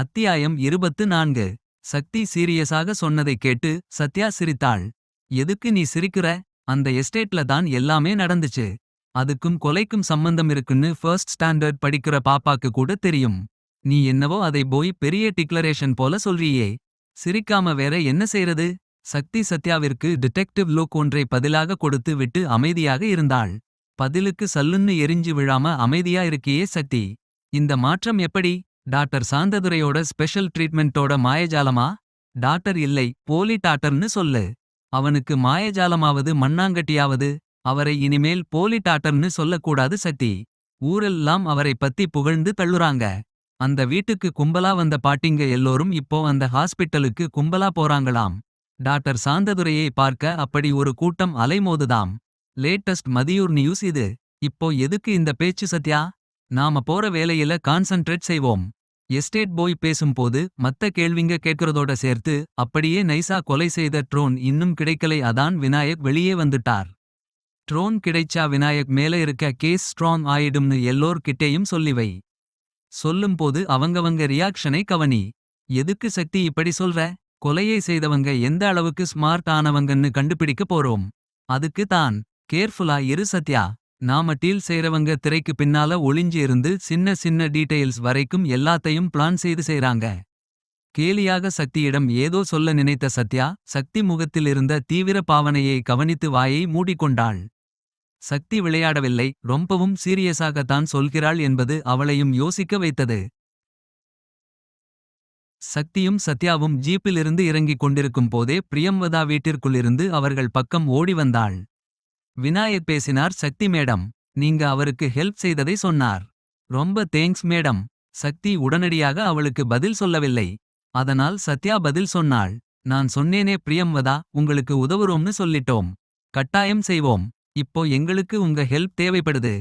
அத்தியாயம் இருபத்து நான்கு. சக்தி சீரியஸாக சொன்னதை கேட்டு சத்யா சிரித்தாள். எதுக்கு நீ சிரிக்கிற? அந்த எஸ்டேட்ல தான் எல்லாமே நடந்துச்சு. அதுக்கும் கொலைக்கும் சம்பந்தம் இருக்குன்னு ஃபர்ஸ்ட் ஸ்டாண்டர்ட் படிக்கிற பாப்பாக்கு கூட தெரியும். நீ என்னவோ அதை போய் பெரிய டிக்ளரேஷன் போல சொல்றியே. சிரிக்காம வேற என்ன செய்யறது சக்தி சத்யாவிற்கு டிடெக்டிவ் லுக் ஒன்றை பதிலாக கொடுத்து விட்டு அமைதியாக இருந்தாள். பதிலுக்கு சல்லுன்னு எரிஞ்சு விழாம அமைதியா இருக்கியே சக்தி. இந்த மாற்றம் எப்படி? டாக்டர் சாந்ததுரையோட ஸ்பெஷல் ட்ரீட்மெண்ட்டோட மாயஜாலமா? டாக்டர் இல்லை போலி டாக்டர்னு சொல்லு. அவனுக்கு மாயஜாலமாவது மண்ணாங்கட்டியாவது? அவரை இனிமேல் போலி டாக்டர்னு சொல்லக்கூடாது சத்தி. ஊரெல்லாம் அவரை பத்தி புகழ்ந்து தள்ளுறாங்க. அந்த வீட்டுக்கு கும்பலா வந்த பாட்டிங்க எல்லோரும் இப்போ அந்த ஹாஸ்பிட்டலுக்கு கும்பலா போறாங்களாம். டாக்டர் சாந்ததுரையை பார்க்க அப்படி ஒரு கூட்டம் அலைமோதுதாம். லேட்டஸ்ட் மதியூர் நியூஸ் இது. இப்போ எதுக்கு இந்த பேச்சு சத்யா? நாம போற வேலையில கான்சன்ட்ரேட் செய்வோம். எஸ்டேட் போய் பேசும்போது மத்த கேள்விங்க கேட்கறதோட சேர்த்து அப்படியே நைசா கொலை செய்த ட்ரோன் இன்னும் கிடைக்கலை. அதான் விநாயக் வெளியே வந்துட்டார். ட்ரோன் கிடைச்சா விநாயக் மேல இருக்க கேஸ் ஸ்ட்ராங் ஆயிடும்னு எல்லோர் கிட்டேயும் சொல்லிவை சொல்லும்போது அவங்கவங்க ரியாக்ஷனை கவனி. எதுக்கு சக்தி இப்படி சொல்ற? கொலையை செய்தவங்க எந்த அளவுக்கு ஸ்மார்ட் ஆனவங்கன்னு கண்டுபிடிக்க போறோம். அதுக்கு தான். கேர்ஃபுல்லா இரு சத்யா. நாம டீல் செய்றவங்க திரைக்கு பின்னால ஒளிஞ்சு இருந்து சின்ன சின்ன டீடைல்ஸ் வரைக்கும் எல்லாத்தையும் பிளான் செய்து செய்றாங்க. கேலியாக சக்தியிடம் ஏதோ சொல்ல நினைத்த சத்யா சக்தி முகத்தில் இருந்த தீவிர பாவனையை கவனித்து வாயை மூடிக்கொண்டாள். சக்தி விளையாடவில்லை ரொம்பவும் சீரியஸாகத்தான் சொல்கிறாள் என்பது அவளையும் யோசிக்க வைத்தது. சக்தியும் சத்யாவும் ஜீப்பிலிருந்து இறங்கிக் கொண்டிருக்கும் போதே பிரியம்வதா வீட்டிற்குள்ளிருந்து அவர்கள் பக்கம் ஓடி வந்தாள். விநாயக் பேசினார் சக்தி மேடம் நீங்க அவருக்கு ஹெல்ப் செய்ததை சொன்னார். ரொம்ப தேங்க்ஸ் மேடம். சக்தி உடனடியாக அவளுக்கு பதில் சொல்லவில்லை. அதனால் சத்யா பதில் சொன்னாள் நான் சொன்னேனே பிரியம்வதா உங்களுக்கு உதவுறோம்னு சொல்லிட்டோம். கட்டாயம் செய்வோம். இப்போ எங்களுக்கு உங்க ஹெல்ப் தேவைப்படுது.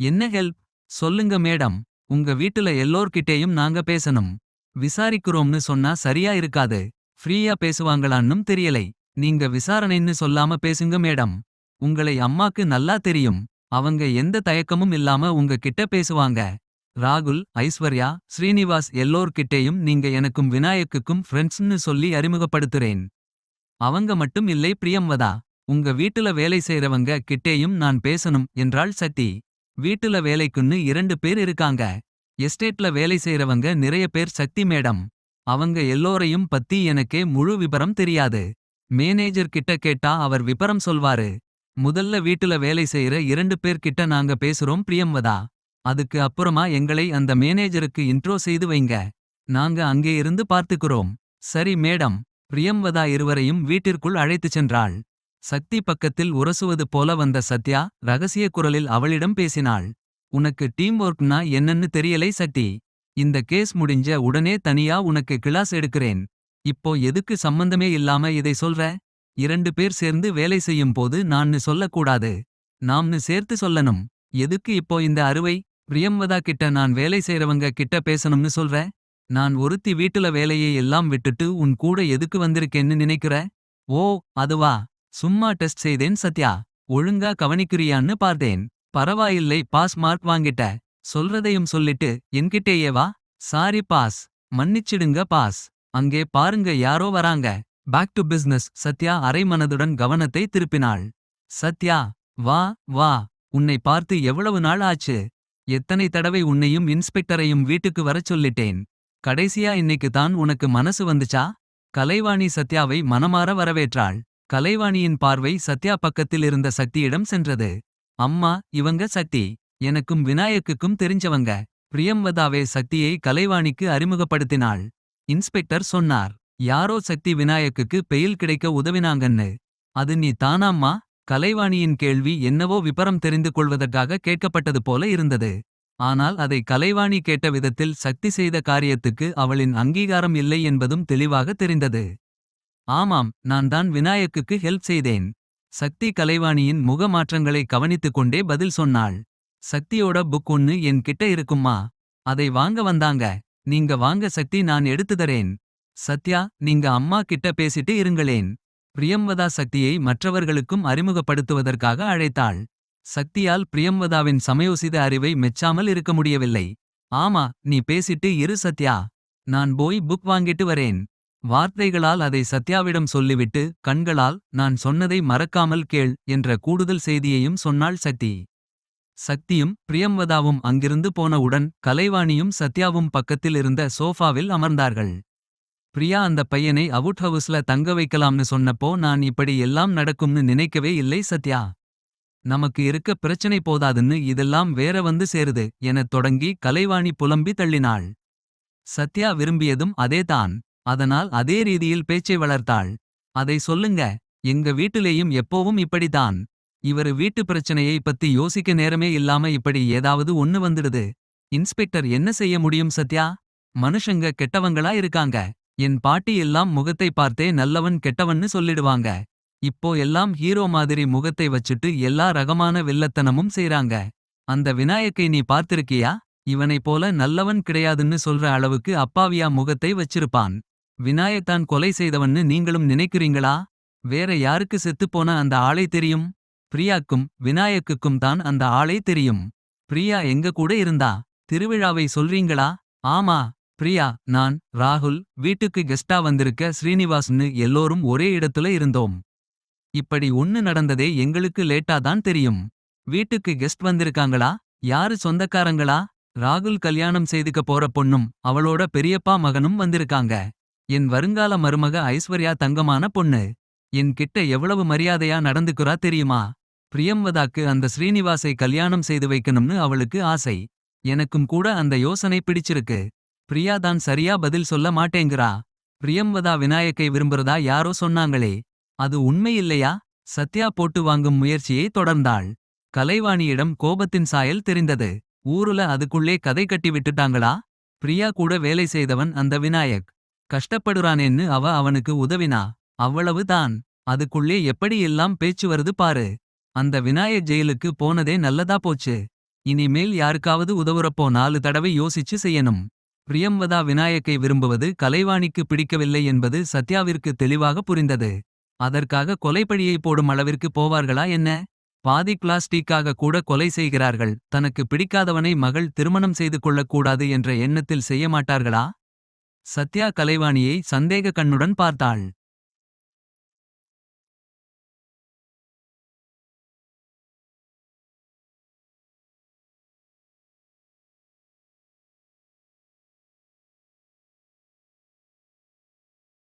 என்ன ஹெல்ப் சொல்லுங்க மேடம் உங்க வீட்டுல எல்லோர்கிட்டேயும் நாங்க பேசணும். விசாரிக்கிறோம்னு சொன்னா சரியா இருக்காது. ஃப்ரீயா பேசுவாங்களான்னும் தெரியலை. நீங்க விசாரணைன்னு சொல்லாம பேசுங்க மேடம். உங்களை அம்மாக்கு நல்லா தெரியும். அவங்க எந்த தயக்கமும் இல்லாம உங்க கிட்ட பேசுவாங்க. ராகுல் ஐஸ்வர்யா ஸ்ரீனிவாஸ் எல்லோர்கிட்டேயும் நீங்க எனக்கும் விநாயக்குக்கும் ஃப்ரெண்ட்ஸ்னு சொல்லி அறிமுகப்படுத்துறேன். அவங்க மட்டும் இல்லை பிரியம்வதா உங்க வீட்டுல வேலை செய்றவங்க கிட்டேயும் நான் பேசணும் என்றாள் சத்தி. வீட்டுல வேலைக்குன்னு இரண்டு பேர் இருக்காங்க. எஸ்டேட்ல வேலை செய்றவங்க நிறைய பேர் சக்தி மேடம். அவங்க எல்லோரையும் பத்தி எனக்கே முழு விபரம் தெரியாது. மேனேஜர் கிட்ட கேட்டா அவர் விபரம் சொல்வாரு. முதல்ல வீட்டுல வேலை செய்யற இரண்டு பேர்கிட்ட நாங்க பேசுறோம் பிரியம்வதா அதுக்கு அப்புறமா எங்களை அந்த மேனேஜருக்கு இன்ட்ரோ செய்து வைங்க. நாங்க அங்கே இருந்து பார்த்துக்கிறோம். சரி மேடம். பிரியம்வதா இருவரையும் வீட்டிற்குள் அழைத்துச் சென்றாள். சக்தி பக்கத்தில் உரசுவது போல வந்த சத்யா ரகசிய குரலில் அவளிடம் பேசினாள். உனக்கு டீம் ஒர்க்னா என்னன்னு தெரியலை சக்தி. இந்த கேஸ் முடிஞ்ச உடனே தனியா உனக்கு கிளாஸ் எடுக்கிறேன். இப்போ எதுக்கு சம்பந்தமே இல்லாம இதை சொல்ற? இரண்டு பேர் சேர்ந்து வேலை செய்யும் போது நான்னு சொல்லக்கூடாது. நாம்னு சேர்த்து சொல்லணும். எதுக்கு இப்போ இந்த அறுவை பிரியம்வதா கிட்ட நான் வேலை செய்றவங்க கிட்ட பேசணும்னு சொல்ற? நான் ஒருத்தி வீட்டுல வேலையை எல்லாம் விட்டுட்டு உன் கூட எதுக்கு வந்திருக்கேன்னு நினைக்கிற? ஓ அதுவா. சும்மா டெஸ்ட் செய்தேன் சத்யா. ஒழுங்கா கவனிக்கிறியான்னு பார்த்தேன். பரவாயில்லை பாஸ் மார்க் வாங்கிட்ட. சொல்றதையும் சொல்லிட்டு என்கிட்டேயே வா. Sorry boss. மன்னிச்சிடுங்க பாஸ். அங்கே பாருங்க யாரோ வராங்க. பேக் டு பிஸ்னஸ் சத்யா அரைமனதுடன் கவனத்தை திருப்பினாள். சத்யா வா வா. உன்னை பார்த்து எவ்வளவு நாள் ஆச்சு? எத்தனை தடவை உன்னையும் இன்ஸ்பெக்டரையும் வீட்டுக்கு வரச் சொல்லிட்டேன். கடைசியா இன்னைக்கு தான் உனக்கு மனசு வந்துச்சா? கலைவாணி சத்யாவை மனமாற வரவேற்றாள். கலைவாணியின் பார்வை சத்யா பக்கத்தில் இருந்த சக்தியிடம் சென்றது. அம்மா இவங்க சக்தி. எனக்கும் விநாயக்குக்கும் தெரிஞ்சவங்க. பிரியம்வதாவே சக்தியை கலைவாணிக்கு அறிமுகப்படுத்தினாள். இன்ஸ்பெக்டர் சொன்னார். யாரோ சக்தி விநாயக்குக்கு பெயில் கிடைக்க உதவினாங்கன்னு. அது நீ தானாம்மா? கலைவாணியின் கேள்வி என்னவோ விபரம் தெரிந்து கொள்வதற்காக கேட்கப்பட்டது போல இருந்தது. ஆனால் அதை கலைவாணி கேட்ட விதத்தில் சக்தி செய்த காரியத்துக்கு அவளின் அங்கீகாரம் இல்லை என்பதும் தெளிவாக தெரிந்தது. ஆமாம் நான் தான் விநாயக்குக்கு ஹெல்ப் செய்தேன். சக்தி கலைவாணியின் முக மாற்றங்களை கவனித்துக் கொண்டே பதில் சொன்னாள். சக்தியோட புக் ஒன்னு என் கிட்ட இருக்குமா அதை வாங்க வந்தாங்க. நீங்க வாங்க சக்தி நான் எடுத்து தரேன். சத்யா நீங்க அம்மா கிட்ட பேசிட்டு இருங்களேன். பிரியம்வதா சக்தியை மற்றவர்களுக்கும் அறிமுகப்படுத்துவதற்காக அழைத்தாள். சக்தியால் பிரியம்வதாவின் சமயோசித அறிவை மெச்சாமல் இருக்க முடியவில்லை. ஆமா நீ பேசிட்டு இரு சத்யா. நான் போய் புக் வாங்கிட்டு வரேன். வார்த்தைகளால் அதை சத்யாவிடம் சொல்லிவிட்டு கண்களால் நான் சொன்னதை மறக்காமல் கேள் என்ற கூடுதல் செய்தியையும் சொன்னாள் சக்தி. சக்தியும் பிரியம்வதாவும் அங்கிருந்து போனவுடன் கலைவாணியும் சத்யாவும் பக்கத்தில் இருந்த சோஃபாவில் அமர்ந்தார்கள். பிரியா அந்த பையனை அவுட் ஹவுஸ்ல தங்க வைக்கலாம்னு சொன்னப்போ நான் இப்படி எல்லாம் நடக்கும்னு நினைக்கவே இல்லை சத்யா. நமக்கு இருக்க பிரச்சனை போதாதுன்னு இதெல்லாம் வேற வந்து சேருது எனத் தொடங்கி கலைவாணி புலம்பி தள்ளினாள். சத்யா விரும்பியதும் அதேதான் அதனால் அதே ரீதியில் பேச்சை வளர்த்தாள். அதை சொல்லுங்க எங்க வீட்டிலேயும் எப்போவும் இப்படித்தான். இவரு வீட்டு பிரச்சனையை பத்தி யோசிக்க நேரமே இல்லாம இப்படி ஏதாவது ஒன்னு வந்துடுது. இன்ஸ்பெக்டர் என்ன செய்ய முடியும் சத்யா? மனுஷங்க கெட்டவங்களா இருக்காங்க. என் பாட்டி எல்லாம் முகத்தை பார்த்தே நல்லவன் கெட்டவன்னு சொல்லிடுவாங்க. இப்போ எல்லாம் ஹீரோ மாதிரி முகத்தை வச்சுட்டு எல்லா ரகமான வில்லத்தனமும் செய்றாங்க. அந்த விநாயக்கை நீ பார்த்திருக்கியா? இவனைப் போல நல்லவன் கிடையாதுன்னு சொல்ற அளவுக்கு அப்பாவியா முகத்தை வச்சிருப்பான். விநாயக்தான் கொலை செய்தவன்னு நீங்களும் நினைக்கிறீங்களா? வேற யாருக்கு செத்துப்போன அந்த ஆளை தெரியும்? பிரியாக்கும் விநாயக்குக்கும் தான் அந்த ஆளை தெரியும். பிரியா எங்க கூட இருந்தா? திருவிழாவை சொல்றீங்களா? ஆமா பிரியா நான் ராகுல் வீட்டுக்கு கெஸ்டா வந்திருக்க ஸ்ரீனிவாஸ்னு எல்லோரும் ஒரே இடத்துல இருந்தோம். இப்படி ஒன்னு நடந்ததே எங்களுக்கு லேட்டா தான் தெரியும். வீட்டுக்கு கெஸ்ட் வந்திருக்காங்களா? யாரு சொந்தக்காரங்களா? ராகுல் கல்யாணம் செய்துக்க போற பொண்ணும் அவளோட பெரியப்பா மகனும் வந்திருக்காங்க. என் வருங்கால மருமக ஐஸ்வர்யா தங்கமான பொண்ணு. என் கிட்ட எவ்வளவு மரியாதையா நடந்துக்குறா தெரியுமா? பிரியம்வதாக்கு அந்த ஸ்ரீனிவாசை கல்யாணம் செய்து வைக்கணும்னு அவளுக்கு ஆசை. எனக்கும் கூட அந்த யோசனை பிடிச்சிருக்கு. பிரியா தான் சரியா பதில் சொல்ல மாட்டேங்கிறா. பிரியம்வதா விநாயக்கை விரும்புறதா யாரோ சொன்னாங்களே. அது உண்மையில்லையா? சத்யா போட்டு வாங்கும் முயற்சியை தொடர்ந்தாள். கலைவாணியிடம் கோபத்தின் சாயல் தெரிந்தது. ஊருல அதுக்குள்ளே கதை கட்டி விட்டுட்டாங்களா? பிரியா கூட வேலை செய்தவன் அந்த விநாயக். கஷ்டப்படுறானேன்னு அவ அவனுக்கு உதவினா? அவ்வளவு தான். அதுக்குள்ளே எப்படி எல்லாம் பேச்சு வருது பாரு. அந்த விநாயக் ஜெயிலுக்கு போனதே நல்லதா போச்சு. இனிமேல் யாருக்காவது உதவுறப்போ நாலு தடவை யோசிச்சு செய்யணும். பிரியம்வதா விநாயக்கை விரும்புவது கலைவாணிக்கு பிடிக்கவில்லை என்பது சத்யாவிற்கு தெளிவாக புரிந்தது. அதற்காக கொலைப்பழியை போடும் அளவிற்கு போவார்களா என்ன? பாதி பிளாஸ்டிக்காக கூட கொலை செய்கிறார்கள். தனக்கு பிடிக்காதவனை மகள் திருமணம் செய்து கொள்ளக்கூடாது என்ற எண்ணத்தில் செய்ய மாட்டார்களா சத்யா கலைவாணியை சந்தேக கண்ணுடன் பார்த்தாள்.